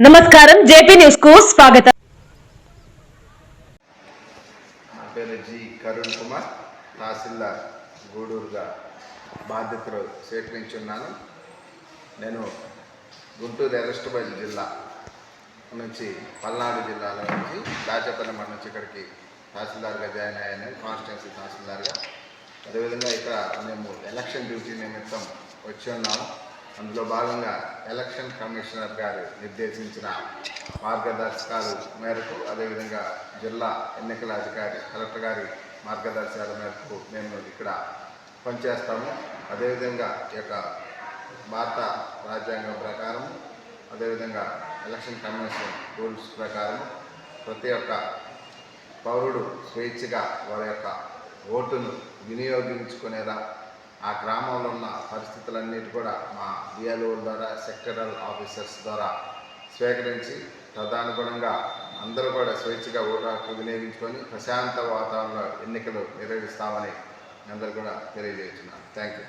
నమస్కారం జేపీ న్యూస్కు స్వాగతం. నా పేరు జి కరుణ్ కుమార్. తహసీల్దార్ గూడూరుగా బాధ్యతలు స్వీకరించున్నాను నేను గుంటూరు ఎరస్టబైల్ జిల్లా నుంచి పల్నాడు జిల్లాలో నుంచి దాచేపల్లి మండలం నుంచి ఇక్కడికి తహసీల్దార్గా జాయిన్ అయ్యాను. కాన్స్టిట్యున్సీ తహసీల్దార్గా. అదేవిధంగా ఇక్కడ మేము ఎలక్షన్ డ్యూటీ నిమిత్తం వచ్చి ఉన్నాము. అందులో భాగంగా ఎలక్షన్ కమిషనర్ గారు నిర్దేశించిన మార్గదర్శకాలు మేరకు అదేవిధంగా జిల్లా ఎన్నికల అధికారి కలెక్టర్ గారి మార్గదర్శకాల మేరకు మేము ఇక్కడ పనిచేస్తాము. అదేవిధంగా ఈ యొక్క భారత రాజ్యాంగం ప్రకారం అదేవిధంగా ఎలక్షన్ కమిషన్ రూల్స్ ప్రకారం ప్రతి ఒక్క పౌరుడు స్వేచ్ఛగా వారి యొక్క ఓటును వినియోగించుకునేలా ఆ గ్రామంలో ఉన్న పరిస్థితులన్నిటి కూడా మా డిఎల్ఓ ద్వారా సెక్టరల్ ఆఫీసర్స్ ద్వారా స్వీకరించి తదనుగుణంగా అందరూ కూడా స్వేచ్ఛగా ఓటు హక్కు వినియోగించుకొని ప్రశాంత వాతావరణంలో ఎన్నికలు నిర్వహిస్తామని అందరూ కూడా తెలియజేస్తున్నాను. Thank you